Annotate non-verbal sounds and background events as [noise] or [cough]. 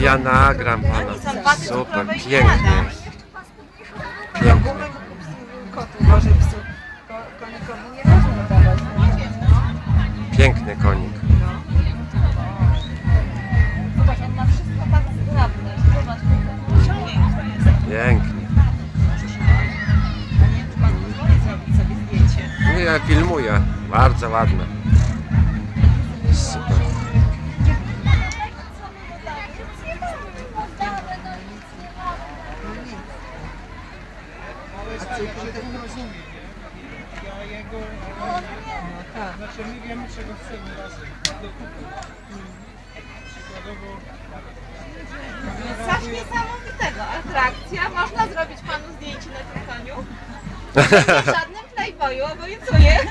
Ja nagram pana. Super, pięknie. Pięknie. Kotu może psu. Ko, konikowi nie można dawać. Piękny konik. Zobacz, on ma wszystko tak zgrabne. Zobacz, piękny jest. Pięknie. Nie. No ja filmuję. Bardzo ładne. Nie rozumie. Ja jego, No tak. znaczy my wiemy czego chcemy razem do kupy. Przykładowo Coś niesamowitego. Atrakcja. Można zrobić panu zdjęcie na tym koniu. W żadnym playboyu obiecuję. [laughs]